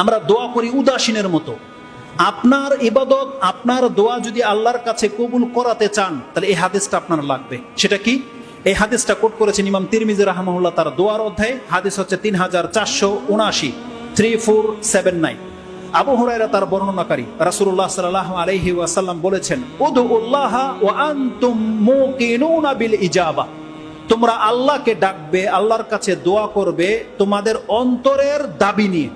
আমরা দোয়া করি উদাসীনের মতো। আপনার ইবাদত, আপনার দোয়া যদি আল্লাহর কাছে কবুল করাতে চান, তাহলে এই হাদিসটা আপনার লাগবে। সেটা কি? এই হাদিসটা কোট করেছেন ইমাম তিরমিজি রাহমাহুল্লাহ তার দোয়ার অধ্যায়। হাদিস হচ্ছে তিন হাজার চারশো উনাশি three four seven nine. Abu Huraira তার বর্ণনাকারী, রাসূলুল্লাহ সাল্লাল্লাহু আলাইহি ওয়াসাল্লাম বলেছেন, উদউল্লাহ ওয়া আনতুম মুকিনুনা বিল ইজাবা। তোমরা আল্লাহকে ডাকবে, আল্লাহর কাছে দোয়া করবে তোমাদের অন্তরের দাবি নিয়ে।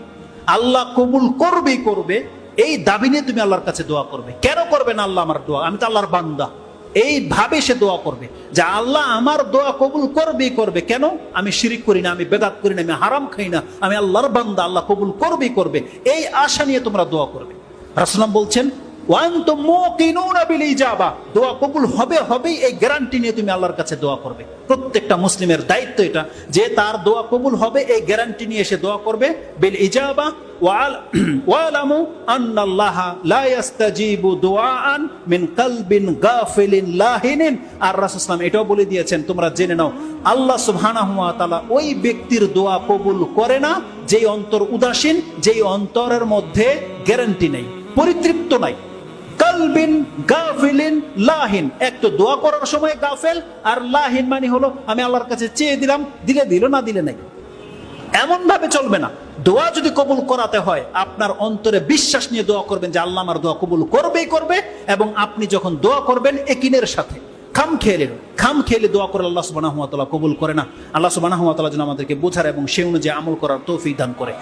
আল্লাহ কবুল করবেই করবে, এই দাবি নিয়ে তুমি আল্লাহর কাছে দোয়া করবে। কেন করবে না আল্লাহ আমার দোয়া? আমি তো আল্লাহর বান্দা। এইভাবে সে দোয়া করবে। যে আল্লাহ আমার দোয়া কবুল করবেই করবে। কেন? আমি শিরিক করি না, আমি বেদাত করি না, আমি হারাম খাই না, আমি আল্লাহর বান্দা, আল্লাহ কবুল করবেই করবে। এই আশা নিয়ে তোমরা দোয়া করবে। রাসুলাম বলছেন দোয়া কবুল হবে এই গ্যারান্টি নিয়ে তুমি আল্লাহর কাছে দোয়া করবে। প্রত্যেকটা মুসলিমের দায়িত্ব এটা, যে তার দোয়া কবুল হবে, এই গ্যারান্টি নিয়ে দোয়া এটাও বলে দিয়েছেন, তোমরা জেনে নাও, আল্লাহ সুবহানাহু ওয়া তাআলা ওই ব্যক্তির দোয়া কবুল করে না, যেই অন্তর উদাসীন, যেই অন্তরের মধ্যে গ্যারান্টি নেই, পরিতৃপ্ত নাই। কালবিন গাফিলিন লাহিন। এক তো দোয়া করার সময় গাফেল, আর লাহিন মানে হলো আমি আল্লাহর কাছে চেয়ে দিলাম, দিলে দিল না দিলে নাই। এমন ভাবে চলবে না। দোয়া যদি কবুল করাতে হয়, আপনার অন্তরে বিশ্বাস নিয়ে দোয়া করবেন যে আল্লাহ আমার দোয়া কবুল করবেই করবে, এবং আপনি যখন দোয়া করবেন একিনের সাথে খাম খেলে খাম খেলে দোয়া করে আল্লাহ সুবাহ কবুল করে না। আল্লাহ সুবাহ যেন আমাদেরকে বোঝার এবং সে অনুযায়ী আমল করার তৌফিক দান করে।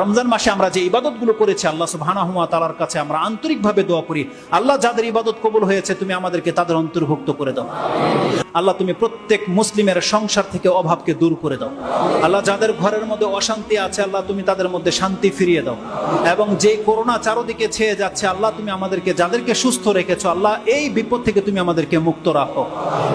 রমজান মাসে আমরা যে ইবাদতগুলো করেছি, আল্লাহ সুবাহ তালার কাছে আমরা আন্তরিকভাবে দোয়া করি, আল্লাহ যাদের ইবাদত কবুল হয়েছে, তুমি আমাদেরকে তাদের অন্তর্ভুক্ত করে দাও। আল্লাহ তুমি প্রত্যেক মুসলিমের সংসার থেকে অভাবকে দূর করে দাও। আল্লাহ যাদের ঘরের মধ্যে অশান্তি আছে, আল্লাহ তুমি তাদের মধ্যে শান্তি ফিরিয়ে দাও। এবং যে করোনা চারদিকে ছেয়ে যাচ্ছে, আল্লাহ তুমি আমাদেরকে যাদেরকে সুস্থ রেখেছো, আল্লাহ এই বিপদ থেকে তুমি আমাদেরকে মুক্ত রাখো।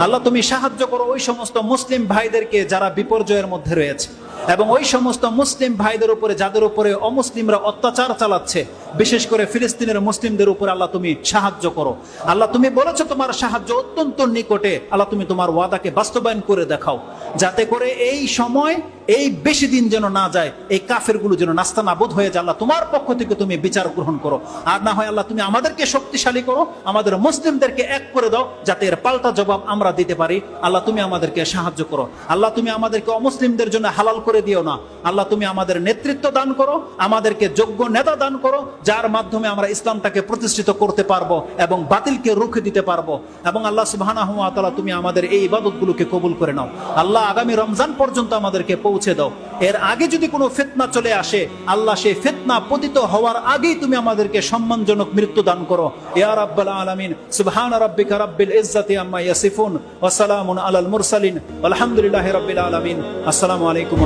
আল্লাহ তুমি সাহায্য করো ওই সমস্ত মুসলিম ভাইদেরকে যারা বিপর্যয়ের মধ্যে রয়েছে। এবং ওই সমস্ত মুসলিম ভাইদের উপরে, যাদের উপরে অমুসলিমরা অত্যাচার চালাচ্ছে, বিশেষ করে ফিলিস্তিনের মুসলিমদের উপরে আল্লাহ তুমি সাহায্য করো। আল্লাহ তুমি বলেছ তোমার সাহায্য অত্যন্ত নিকটে। আল্লাহ তুমি তোমার ওয়াদাকে বাস্তবায়ন করে দেখাও। যাতে করে এই সময় এই বেশি দিন যেন না যায়, এই কাফেরগুলো যেন নাস্তা নাবোধ হয়ে যায় তোমার পক্ষ থেকে তুমি বিচার গ্রহণ করো। আর না হয় আল্লাহ তুমি আমাদেরকে শক্তিশালী করো, আমাদের মুসলিমদেরকে এক করে দাও, যাতে এর পাল্টা জবাব আমরা দিতে পারি। আল্লাহ তুমি আমাদেরকে সাহায্য করো। আল্লাহ তুমি আমাদেরকে অমুসলিমদের জন্য হালাল করে দিও না। আল্লাহ তুমি আমাদের নেতৃত্ব দান করো, আমাদেরকে যোগ্য নেতা দান করো, যার মাধ্যমে আমরা ইসলামটাকে প্রতিষ্ঠিত করতে পারব এবং বাতিলকে রুখে দিতে পারব। এবং আল্লাহ তাআলা তুমি আমাদের এই ইবাদতগুলোকে কবুল করে নাও। আল্লাহ আগামী রমজান পর্যন্ত আমাদেরকে পৌঁছে দাও। এর আগে যদি কোনো ফেতনা চলে আসে, আল্লাহ সেই ফেতনা পতিত হওয়ার আগেই তুমি আমাদেরকে সম্মানজনক মৃত্যু দান করো। ইয়া রাব্বাল আলামিন, সুবহান রাব্বিকা মুরসালিন আলামিন। আসসালামু আলাইকুম